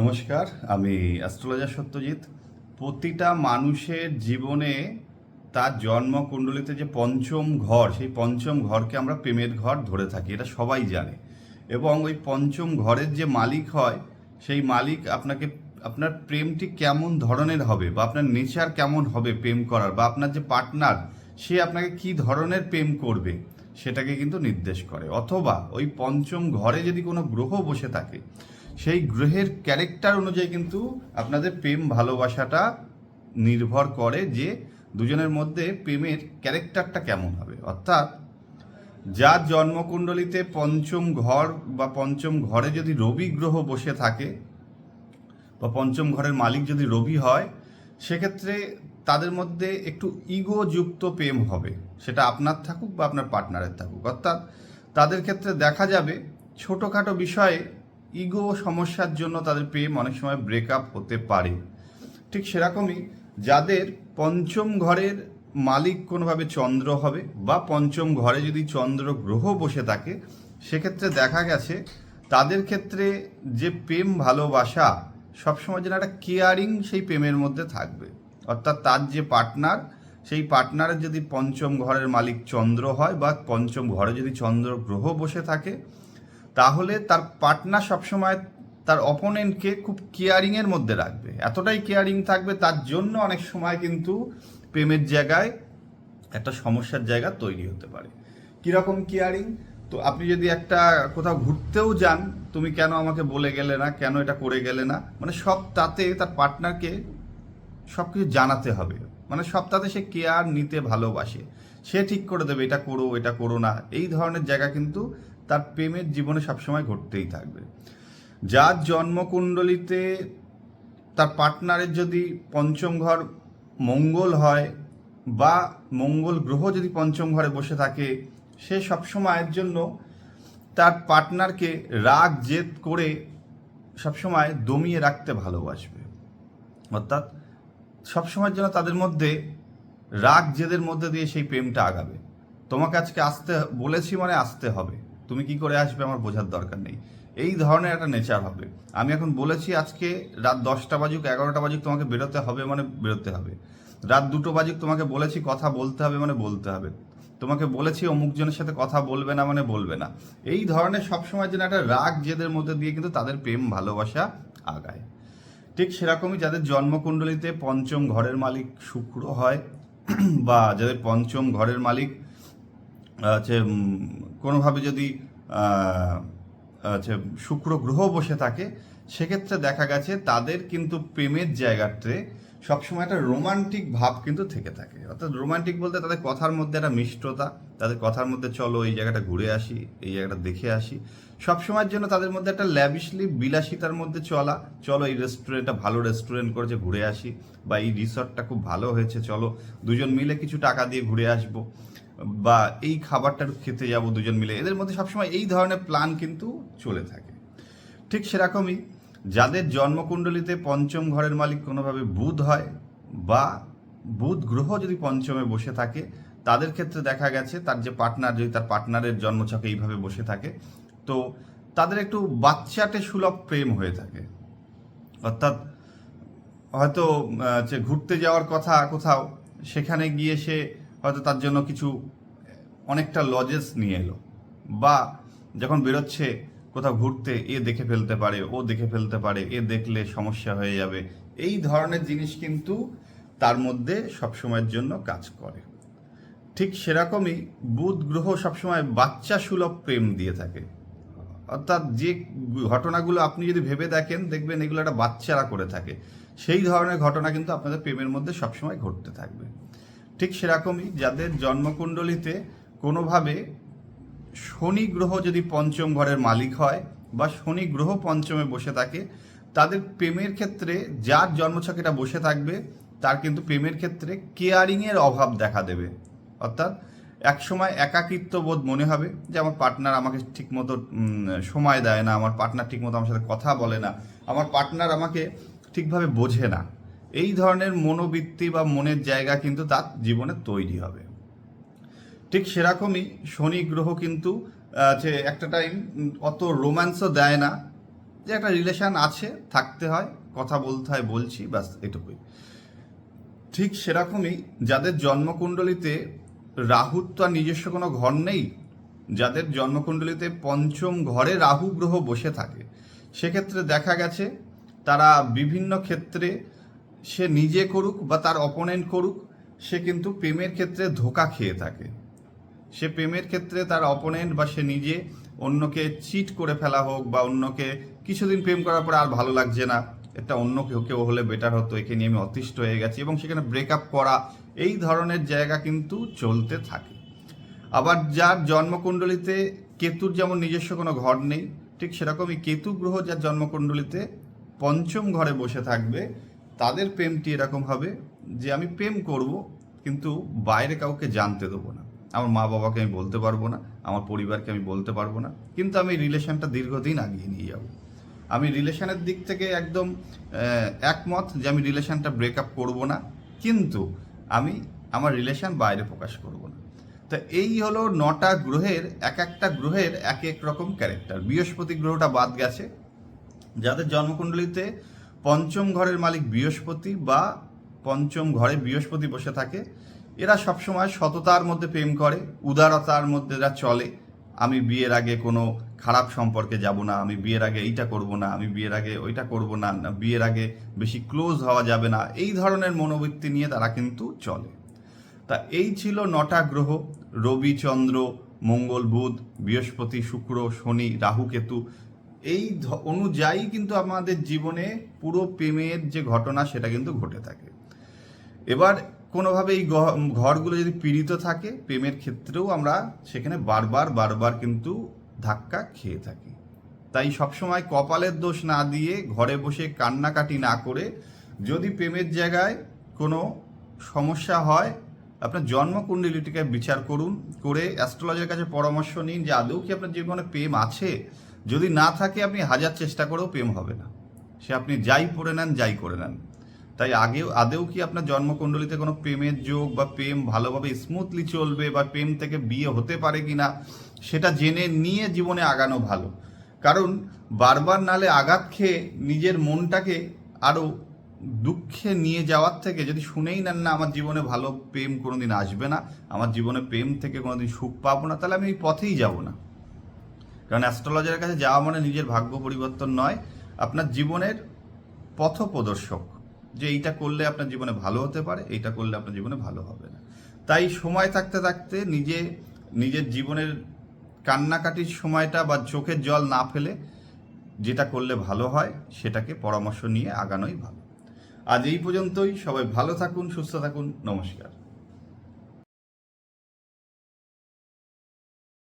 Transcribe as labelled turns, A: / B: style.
A: নমস্কার, আমি অ্যাস্ট্রোলজার সত্যজিৎ। প্রতিটা মানুষের জীবনে তার জন্মকুণ্ডলিতে যে পঞ্চম ঘর, সেই পঞ্চম ঘরকে আমরা প্রেমের ঘর ধরে থাকি, এটা সবাই জানে। এবং ওই পঞ্চম ঘরের যে মালিক হয়, সেই মালিক আপনাকে, আপনার প্রেমটি কেমন ধরনের হবে বা আপনার নেচার কেমন হবে প্রেম করার বা আপনার যে পার্টনার, সে আপনাকে কি ধরনের প্রেম করবে, সেটাকে কিন্তু নির্দেশ করে। অথবা ওই পঞ্চম ঘরে যদি কোনো গ্রহ বসে থাকে সেই গ্রহের ক্যারেক্টার অনুযায়ী কিন্তু আপনাদের প্রেম ভালোবাসাটা নির্ভর করে যে দুজনের মধ্যে প্রেমের ক্যারেক্টারটা কেমন হবে। অর্থাৎ যার জন্মকুণ্ডলিতে পঞ্চম ঘর বা পঞ্চম ঘরে যদি রবি গ্রহ বসে থাকে বা পঞ্চম ঘরের মালিক যদি রবি হয়, সেক্ষেত্রে তাদের মধ্যে একটু ইগোযুক্ত প্রেম হবে। সেটা আপনার থাকুক বা আপনার পার্টনারের থাকুক। অর্থাৎ তাদের ক্ষেত্রে দেখা যাবে ছোটোখাটো বিষয়ে ইগো সমস্যার জন্য তাদের প্রেম অনেক সময় ব্রেকআপ হতে পারে। ঠিক সেরকমই যাদের পঞ্চম ঘরের মালিক কোনোভাবে চন্দ্র হবে বা পঞ্চম ঘরে যদি চন্দ্র গ্রহ বসে থাকে, সেক্ষেত্রে দেখা গেছে তাদের ক্ষেত্রে যে প্রেম ভালোবাসা সবসময় যেন একটা কেয়ারিং সেই প্রেমের মধ্যে থাকবে। অর্থাৎ তার যে পার্টনার সেই পার্টনারের যদি পঞ্চম ঘরের মালিক চন্দ্র হয় বা পঞ্চম ঘরে যদি চন্দ্র গ্রহ বসে থাকে তাহলে তার পার্টনার সবসময় তার অপোনেন্টকে খুব কেয়ারিংয়ের মধ্যে রাখবে। এতটাই কেয়ারিং থাকবে তার জন্য অনেক সময় কিন্তু প্রেমের জায়গায় একটা সমস্যার জায়গা তৈরি হতে পারে। কীরকম কেয়ারিং তো আপনি যদি একটা কোথাও ঘুরতেও যান, তুমি কেন আমাকে বলে গেলে না? কেন এটা করে গেলে না? মানে সব তাতে তার পার্টনারকে সব কিছু জানাতে হবে। মানে সব তাতে সে কেয়ার নিতে ভালোবাসে। সে ঠিক করে দেবে, এটা করো এটা করো না। এই ধরনের জায়গা কিন্তু তার প্রেমের জীবনে সবসময় ঘটতেই থাকবে। যার জন্মকুণ্ডলিতে তার পার্টনারের যদি পঞ্চম ঘর মঙ্গল হয় বা মঙ্গল গ্রহ যদি পঞ্চম ঘরে বসে থাকে, সে সবসময়ের জন্য তার পার্টনারকে রাগ, জেদ করে সবসময় দমিয়ে রাখতে ভালোবাসবে। অর্থাৎ সবসময়ের জন্য তাদের মধ্যে রাগ, জেদের মধ্যে দিয়ে সেই প্রেমটা আগাবে। তোমাকে আজকে আসতে বলেছি মানে আসতে হবে। তুমি কি করে আসবে আমার বোঝার দরকার নেই। এই ধরনের একটা নেচার হবে। আমি এখন বলেছি আজকে রাত দশটা বাজুক, এগারোটা বাজুক তোমাকে বেরোতে হবে মানে বেরোতে হবে। রাত দুটো বাজুক তোমাকে বলেছি, কথা বলতে হবে মানে বলতে হবে। তোমাকে বলেছি অমুক জনের সাথে কথা বলবে না মানে বলবে না। এই ধরনের সবসময় যেন একটা রাগ জেদের মধ্যে দিয়ে কিন্তু তাদের প্রেম, ভালোবাসা আগায়। ঠিক সেরকমই যাদের জন্মকুণ্ডলিতে পঞ্চম ঘরের মালিক শুক্র হয়, বা যাদের পঞ্চম ঘরের মালিক হচ্ছে কোনোভাবে যদি হচ্ছে শুক্র গ্রহ বসে থাকে, সেক্ষেত্রে দেখা গেছে তাদের কিন্তু প্রেমের জায়গাতে সবসময় একটা রোমান্টিক ভাব কিন্তু থেকে থাকে। অর্থাৎ রোমান্টিক বলতে তাদের কথার মধ্যে একটা মিষ্টতা, তাদের কথার মধ্যে চলো এই জায়গাটা ঘুরে আসি, এই জায়গাটা দেখে আসি। সবসময়ের জন্য তাদের মধ্যে একটা ল্যাবিশলি বিলাসিতার মধ্যে চলা, চলো এই রেস্টুরেন্টটা ভালো রেস্টুরেন্ট করেছে, ঘুরে আসি, বা এই রিসর্টটা খুব ভালো হয়েছে, চলো দুজন মিলে কিছু টাকা দিয়ে ঘুরে আসব। বা এই খাবারটা খেতে যাব দুজন মিলে, এদের মধ্যে সবসময় এই ধরনের প্ল্যান কিন্তু চলে থাকে। ঠিক সেরকমই যাদের জন্মকুণ্ডলিতে পঞ্চম ঘরের মালিক কোনোভাবে বুধ হয় বা বুধ গ্রহ যদি পঞ্চমে বসে থাকে, তাদের ক্ষেত্রে দেখা গেছে তার যে পার্টনার যদি তার পার্টনারের জন্মছকে এইভাবে বসে থাকে, তো তাদের একটু বাচ্চাটে সুলভ প্রেম হয়ে থাকে। অর্থাৎ হয়তো যে ঘুরতে যাওয়ার কথা কোথাও, সেখানে গিয়ে সে হয়তো তার জন্য কিছু, অনেকটা লজেস নিয়ে এলো। বা যখন বেরোচ্ছে, কোথাও ঘুরতে, এ দেখে ফেলতে পারে, ও দেখে ফেলতে পারে, এ দেখলে সমস্যা হয়ে যাবে। এই ধরনের জিনিস কিন্তু তার মধ্যে সবসময়ের জন্য কাজ করে। ঠিক সেরকমই বুধ গ্রহ সবসময় বাচ্চা সুলভ প্রেম দিয়ে থাকে। অর্থাৎ যে ঘটনাগুলো আপনি যদি ভেবে দেখেন, দেখবেন এগুলো একটা বাচ্চারা করে থাকে। সেই ধরনের ঘটনা কিন্তু আপনাদের প্রেমের মধ্যে সবসময় ঘটতে থাকবে। ঠিক সেরকমই যাদের জন্মকুণ্ডলিতে কোনোভাবে শনি গ্রহ যদি পঞ্চম ঘরের মালিক হয় বা শনি গ্রহ পঞ্চমে বসে থাকে, তাদের প্রেমের ক্ষেত্রে যার জন্মছকেটা বসে থাকবে, তার কিন্তু প্রেমের ক্ষেত্রে কেয়ারিংয়ের অভাব দেখা দেবে। অর্থাৎ একসময় একাকিত্ব বোধ মনে হবে যে আমার পার্টনার আমাকে ঠিকমতো সময় দেয় না, আমার পার্টনার ঠিকমতো আমার সাথে কথা বলে না, আমার পার্টনার আমাকে ঠিকভাবে বোঝে না। এই ধরনের মনোবৃত্তি বা মনের জায়গা কিন্তু তার জীবনে তৈরি হবে। ঠিক সেরকমই শনি গ্রহ কিন্তু যে একটা টাইম অত রোম্যান্সও দেয় না, যে একটা রিলেশন আছে, থাকতে হয়, কথা বলতে হয়, বলছি, ব্যাস, এটুকুই। ঠিক সেরকমই যাদের জন্মকুণ্ডলিতে রাহুর তো আর নিজস্ব কোনো ঘর নেই, যাদের জন্মকুণ্ডলিতে পঞ্চম ঘরে রাহু গ্রহ বসে থাকে, সেক্ষেত্রে দেখা গেছে তারা বিভিন্ন ক্ষেত্রে সে নিজে করুক বা তার অপোনেন্ট করুক, সে কিন্তু প্রেমের ক্ষেত্রে ধোকা খেয়ে থাকে। সে প্রেমের ক্ষেত্রে তার অপোনেন্ট বা সে নিজে অন্যকে চিট করে ফেলা হোক বা অন্যকে কিছুদিন প্রেম করার পর আর ভালো লাগছে না, এটা অন্য কেউ কেউ হলে বেটার হতো। একে নিয়ে আমি অতিষ্ঠ হয়ে গেছি এবং সেখানে ব্রেকআপ করা, এই ধরনের জায়গা কিন্তু চলতে থাকে। আবার যার জন্মকুণ্ডলিতে কেতুর যেমন নিজস্ব কোনো ঘর নেই, ঠিক সেরকমই কেতু গ্রহ যার জন্মকুণ্ডলিতে পঞ্চম ঘরে বসে থাকবে তাদের প্রেমটি এরকম হবে যে আমি প্রেম করব, কিন্তু বাইরে কাউকে জানতে দেবো না। আমার মা বাবাকে আমি বলতে পারব না, আমার পরিবারকে আমি বলতে পারব না, কিন্তু আমি রিলেশনটা দীর্ঘদিন আগিয়ে নিয়ে যাব। আমি রিলেশনের দিক থেকে একদম একমত যে আমি রিলেশনটা ব্রেকআপ করব না, কিন্তু আমি আমার রিলেশন বাইরে প্রকাশ করব না। তো এই হলো নটা গ্রহের, এক একটা গ্রহের এক এক রকম ক্যারেক্টার বৃহস্পতি গ্রহটা বাদ গেছে, যাদের জন্মকুণ্ডলিতে পঞ্চম ঘরের মালিক বৃহস্পতি বা পঞ্চম ঘরে বৃহস্পতি বসে থাকে। এরা সবসময় সততার মধ্যে প্রেম করে, উদারতার মধ্যে এরা চলে। আমি বিয়ের আগে কোনো খারাপ সম্পর্কে যাব না, আমি বিয়ের আগে এইটা করব না, আমি বিয়ের আগে ওইটা করব না বিয়ের আগে বেশি ক্লোজ হওয়া যাবে না। এই ধরনের মনোবৃত্তি নিয়ে তারা কিন্তু চলে। তা এই ছিল নটা গ্রহ, রবি, চন্দ্র, মঙ্গল, বুধ, বৃহস্পতি, শুক্র, শনি, রাহু, কেতু। এই অনুযায়ী কিন্তু আমাদের জীবনে পুরো প্রেমের যে ঘটনা সেটা কিন্তু ঘটে থাকে। এবার কোনোভাবে এই ঘরগুলো যদি পীড়িত থাকে, প্রেমের ক্ষেত্রেও আমরা সেখানে বারবার বারবার কিন্তু ধাক্কা খেয়ে থাকি। তাই সবসময় কপালের দোষ না দিয়ে ঘরে বসে কান্নাকাটি না করে যদি প্রেমের জায়গায় কোনো সমস্যা হয়, আপনার জন্মকুণ্ডলিটিকে বিচার করুন, করে অ্যাস্ট্রোলজার কাছে পরামর্শ নিন যে আদৌ কি আপনার জীবনে প্রেম আছে? যদি না থাকে আপনি হাজার চেষ্টা করেও প্রেম হবে না। সে আপনি যাই পড়ে নেন, যাই করে নেন। তাই আগেও, আদেও কি আপনার জন্মকুণ্ডলিতে কোনো প্রেমের যোগ বা প্রেম ভালোভাবে স্মুথলি চলবে বা প্রেম থেকে বিয়ে হতে পারে কিনা, সেটা জেনে নিয়ে জীবনে আগানো ভালো। কারণ বারবার নালে আঘাত খেয়ে নিজের মনটাকে আরও দুঃখে নিয়ে যাওয়ার থেকে যদি শুনেই নেন না, আমার জীবনে ভালো প্রেম কোনোদিন আসবে না, আমার জীবনে প্রেম থেকে কোনোদিন সুখ পাবো না, তাহলে আমি এই পথেই যাব না। কারণ অ্যাস্ট্রোলজারের কাছে যাওয়া মানে নিজের ভাগ্য পরিবর্তন নয়, আপনার জীবনের পথ প্রদর্শক যে এইটা করলে আপনার জীবনে ভালো হতে পারে, এইটা করলে আপনার জীবনে ভালো হবে না। তাই সময় থাকতে থাকতে নিজে, নিজের জীবনের কান্নাকাটির সময়টা বা চোখের জল না ফেলে যেটা করলে ভালো হয়, সেটাকে পরামর্শ নিয়ে আগানোই ভালো। আজ এই পর্যন্তই, সবাই ভালো থাকুন, সুস্থ থাকুন, নমস্কার।